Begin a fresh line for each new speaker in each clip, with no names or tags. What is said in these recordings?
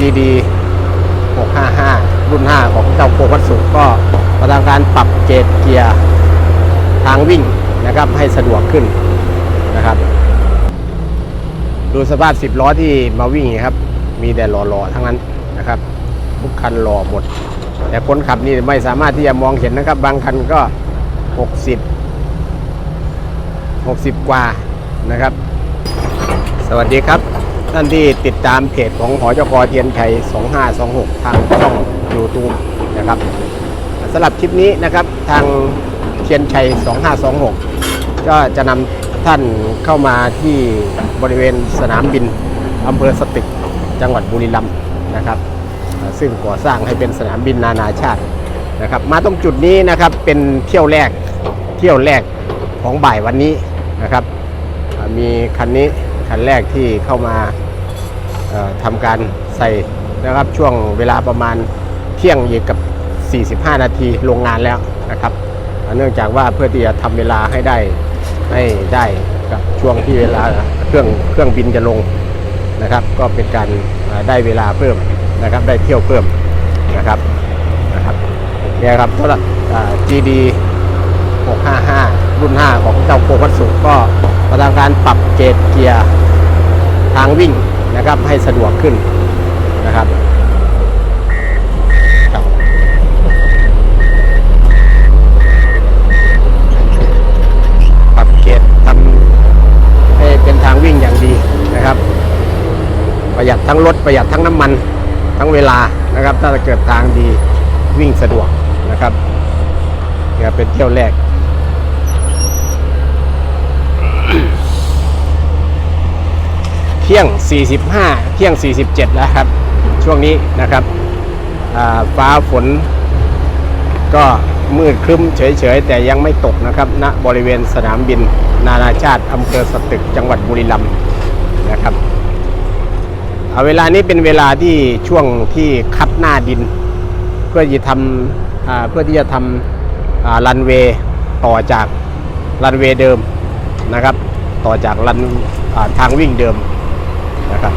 GD 655 รุ่น 5 ของเจ้าโควัตสุก็มาทำการปรับเกรดเกียร์ทางวิ่งนะครับให้สะดวกขึ้นนะครับ ดูสภาพ 10 ล้อที่มาวิ่งครับ มีแต่หล่อๆทั้งนั้นนะครับ ทุกคันหล่อหมด แต่คนขับนี่ไม่สามารถที่จะมองเห็นนะครับ บางคันก็ 60 60 กว่านะครับ สวัสดีครับ ท่านที่ติดตามเพจของหอจกเทียนชัย2526 ทางช่อง YouTube นะครับสำหรับคลิปนี้นะครับทางเทียนชัย 2526 ก็จะนำท่านเข้ามาที่บริเวณสนามบินอำเภอสตึกจังหวัดบุรีรัมย์นะครับ ซึ่งก่อสร้างให้เป็นสนามบินนานาชาตินะครับมาตรงจุดนี้นะครับเป็นเที่ยวแรกเที่ยวแรกของบ่ายวันนี้นะครับ มีคันนี้คันแรกที่เข้ามา ทำการใส่นะครับช่วงเวลาประมาณเที่ยงอยู่กับ 45 นาทีลงงานแล้วนะครับ เนื่องจากว่าเพื่อที่จะทำเวลาให้ได้ให้ได้กับช่วงที่เวลาเครื่องเครื่องบินจะลงนะครับ ก็เป็นการได้เวลาเพิ่มนะครับได้เที่ยวเพิ่มนะครับนะครับเนี่ยครับสำหรับอ่ GD 655 รุ่น 5 ของเจ้าโควัตสุก็มาทำการปรับเกรดเกียร์ทางวิ่ง นะครับ ให้สะดวกขึ้นนะครับครับปรับเกตทำให้เป็นทางวิ่งอย่างดีนะครับ ประหยัดทั้งรถประหยัดทั้งน้ำมันทั้งเวลานะครับ ถ้าเกิดทางดีวิ่งสะดวกนะครับเนี่ยเป็นเที่ยวแรก เที่ยง 45 เที่ยง 47 แล้วครับ ช่วงนี้นะครับฟ้าฝนก็มืดครึ้มเฉยๆ แต่ยังไม่ตกนะครับณบริเวณสนามบินนานาชาติอำเภอสตึกจังหวัดบุรีรัมย์นะครับเอาเวลานี้เป็นเวลาที่ช่วงที่คัดหน้าดิน เพื่อจะทำเพื่อที่จะทำรันเวย์ต่อจากรันเวย์เดิมนะครับ ต่อจากรันทางวิ่งเดิม ครับ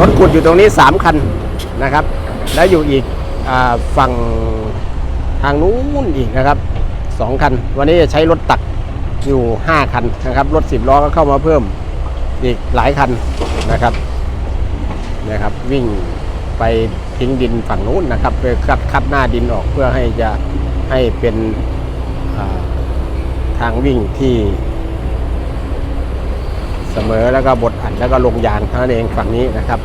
รถขุดอยู่ตรงนี้ 3 คันนะครับ แล้วอยู่อีกอฝั่งทางนู้นอีกนะครับสองคัน วันนี้จะใช้รถตักอยู่ 5 คันนะครับ รถ 10 ล้อก็เข้ามาเพิ่มอีกหลายคัน นะครับนะครับ วิ่งไปทิ้งดินฝั่งนู้นนะครับไปคัดคัดหน้าดินออกเพื่อให้จะให้เป็นทางวิ่งที่เสมอแล้วก็บดอัดแล้วก็ลงยางเท่านั้นเองฝั่งนี้นะครับ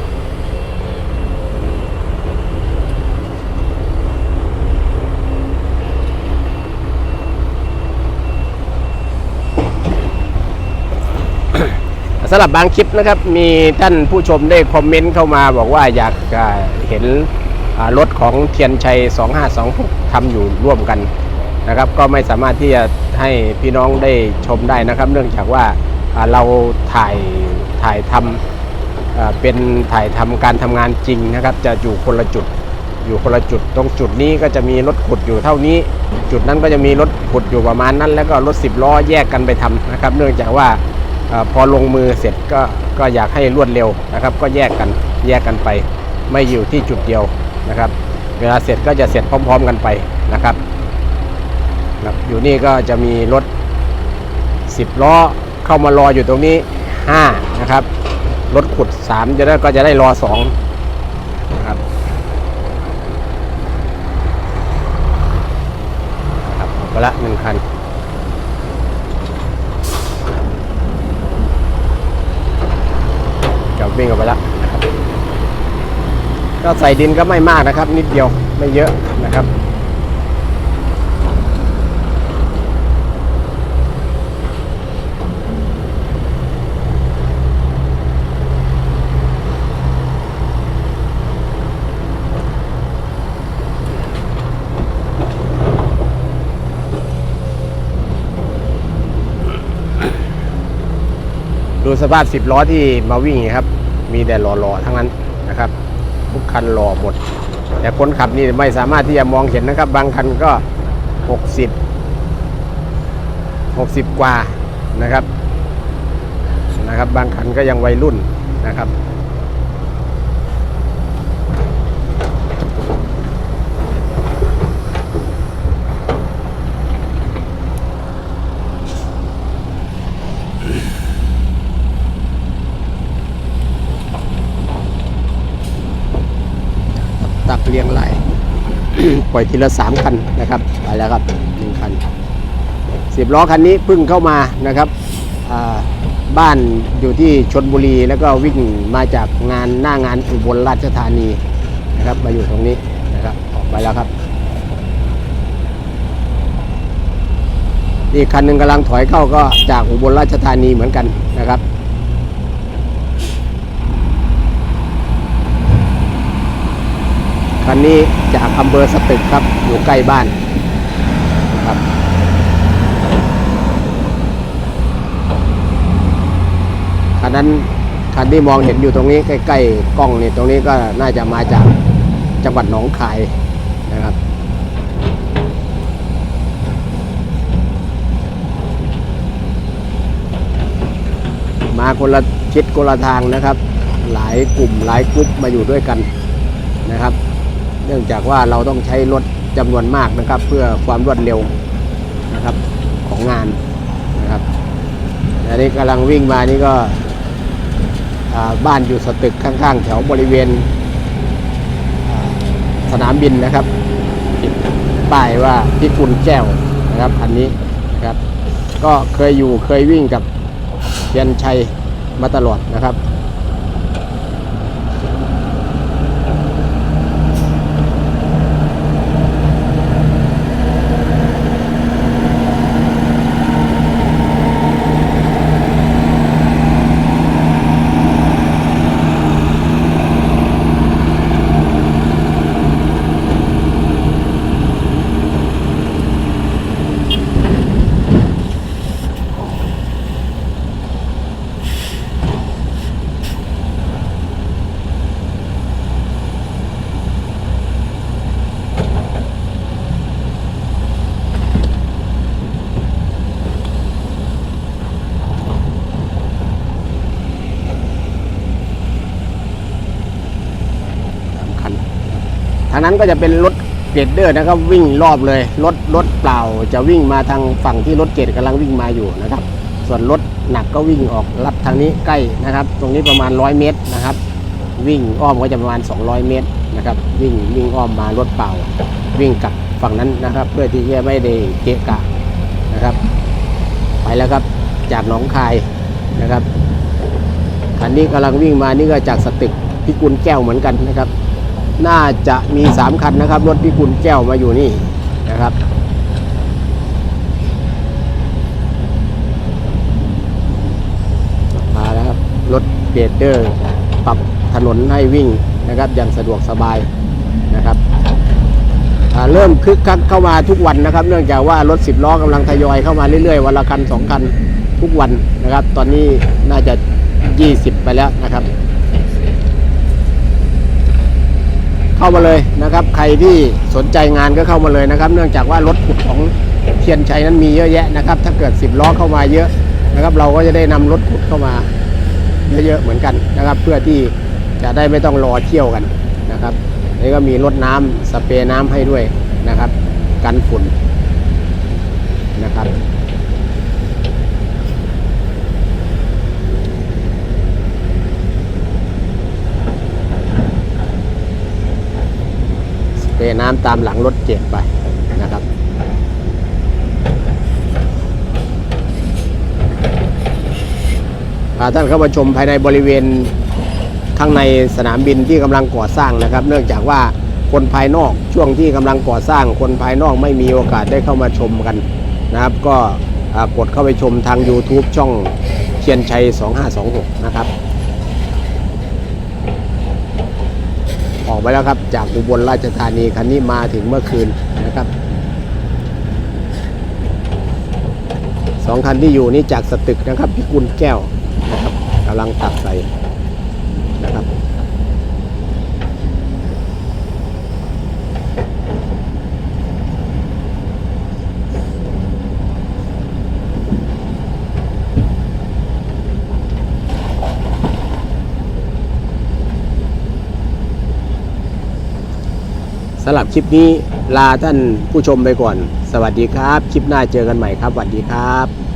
สำหรับบางคลิปนะครับ มีท่านผู้ชมได้คอมเมนต์เข้ามาบอกว่าอยากเห็นรถของเทียนชัย 2526ทำอยู่ร่วมกันนะครับ ก็ไม่สามารถที่จะให้พี่น้องได้ชมได้นะครับ เนื่องจากว่าเราถ่ายถ่ายทำอ่าเป็นถ่ายทำการทำงานจริงนะครับ จะอยู่คนละจุดอยู่คนละจุดตรงจุดนี้ก็จะมีรถขุดอยู่เท่านี้ จุดนั้นก็จะมีรถขุดอยู่ประมาณนั้น แล้วก็รถสิบล้อแยกกันไปทำนะครับ เนื่องจากว่า อพอลงมือเสร็จก็ก็อยากให้รวดเร็วนะครับ ก็แยกกันแยกกันไป ไม่อยู่ที่จุดเดียวนะครับ เวลาเสร็จก็จะเสร็จพร้อม ๆ กันไปนะครับครับอยู่นี่ก็จะมีรถ 10 ล้อเข้ามารออยู่ตรงนี้ 5 นะครับรถขุด 3 จะได้ก็จะได้รอ2นะครับนะครับออกไปละหนึ่งคัน จะ วิ่งออกไปแล้วนะครับ ก็ใส่ดินก็ไม่มากนะครับ นิดเดียวไม่เยอะนะครับดูสภาพ10ล้อที่มาวิ่งครับ มีแต่หล่อๆทั้งนั้นนะครับ ทุกคันหล่อหมด แต่คนขับนี่ไม่สามารถที่จะมองเห็นนะครับ บางคันก็หกสิบหกสิบกว่านะครับนะครับ บางคันก็ยังวัยรุ่นนะครับ ตัก เรียงไหลปล่อยทีละสามคันนะครับไปแล้วครับหนึ่งคันสิบล้อคันนี้เพิ่งเข้ามานะครับบ้านอยู่ที่ชนบุรีแล้วก็วิ่งมาจากงานหน้างานอุบลราชธานีนะครับมาอยู่ตรงนี้นะครับออกไปแล้วครับ อีกคันหนึ่งกำลังถอยเข้าก็จากอุบลราชธานีเหมือนกันนะครับ คันนี้จากอำเภอสตึกครับ อยู่ใกล้บ้านนะครับคันนั้นคันที่มองเห็นอยู่ตรงนี้ใกล้ๆกล้องนี่ตรงนี้ก็น่าจะมาจากจังหวัดหนองคายนะครับมาคนละชิดคนละทางนะครับ หลายกลุ่มหลายกรุ๊ปมาอยู่ด้วยกันนะครับ นื่องจากว่าเราต้องใช้รถจำนวนมากนะครับ เพื่อความรวดเร็วนะครับของงานนะครับอันนี้กำลังวิ่งมานี่ก็บ้านอยู่สตึกข้างๆ แถวบริเวณสนามบินนะครับติดป้ายว่าพิกุลแก้วนะครับอันนี้นะครับ ก็เคยอยู่เคยวิ่งกับเทียนชัยมาตลอดนะครับ ก็จะเป็นรถเกรดเดอร์นะครับ วิ่งรอบเลยรถรถเปล่าจะวิ่งมาทางฝั่งที่รถเกรดกำลังวิ่งมาอยู่นะครับ ส่วนรถหนักก็วิ่งออกรับทางนี้ใกล้นะครับ ตรงนี้ประมาณ 100 เมตรนะครับ วิ่งอ้อมก็จะประมาณ 200 เมตรนะครับ วิ่งวิ่งอ้อมมารถเปล่า วิ่งกลับฝั่งนั้นนะครับ เพื่อที่จะไม่ได้เกะกะนะครับ ไปแล้วครับจากหนองคายนะครับคันนี้กำลังวิ่งมานี่ก็จากสตึกพิกุลแก้วเหมือนกันนะครับ น่าจะมีสามคันนะครับ รถพิกุลแก้วมาอยู่นี่นะครับมาแล้วครับ รถเกรดเดอร์ปรับถนนให้วิ่งนะครับ อย่างสะดวกสบายนะครับเริ่มคึกคักเข้ามาทุกวันนะครับ เนื่องจากว่ารถสิบล้อกำลังทยอยเข้ามาเรื่อยๆ วันละคันสองคันทุกวันนะครับ ตอนนี้น่าจะ 20 ไปแล้วนะครับ เข้ามาเลยนะครับ ใครที่สนใจงานก็เข้ามาเลยนะครับ เนื่องจากว่ารถขุดของเทียนชัยนั้นมีเยอะแยะนะครับ ถ้าเกิด 10 ล้อเข้ามาเยอะนะครับ เราก็จะได้นำรถขุดเข้ามาเยอะๆเหมือนกันนะครับ เพื่อที่จะได้ไม่ต้องรอเที่ยวกันนะครับนี่ก็มีรถน้ำสเปรย์น้ำให้ด้วยนะครับ กันฝุ่นนะครับ สเปรย์ น้ำตามหลังรถเจ็บไปนะครับพาท่านเข้ามาชมภายในบริเวณข้างในสนามบินที่กำลังก่อสร้างนะครับ เนื่องจากว่าคนภายนอกช่วงที่กำลังก่อสร้าง คนภายนอกไม่มีโอกาสได้เข้ามาชมกันนะครับ ก็กดเข้าไปชมทาง YouTube ช่องเชียนชัย 2526 นะครับ ออก ไปแล้วครับ จากอุบลราชธานีคันนี้มาถึงเมื่อคืนนะครับสองคันที่อยู่นี่จากสตึกนะครับพิกุลแก้วนะครับกำลังตักใส่นะครับ สำหรับคลิปนี้ลาท่านผู้ชมไปก่อน สวัสดีครับ คลิปหน้าเจอกันใหม่ครับสวัสดีครับ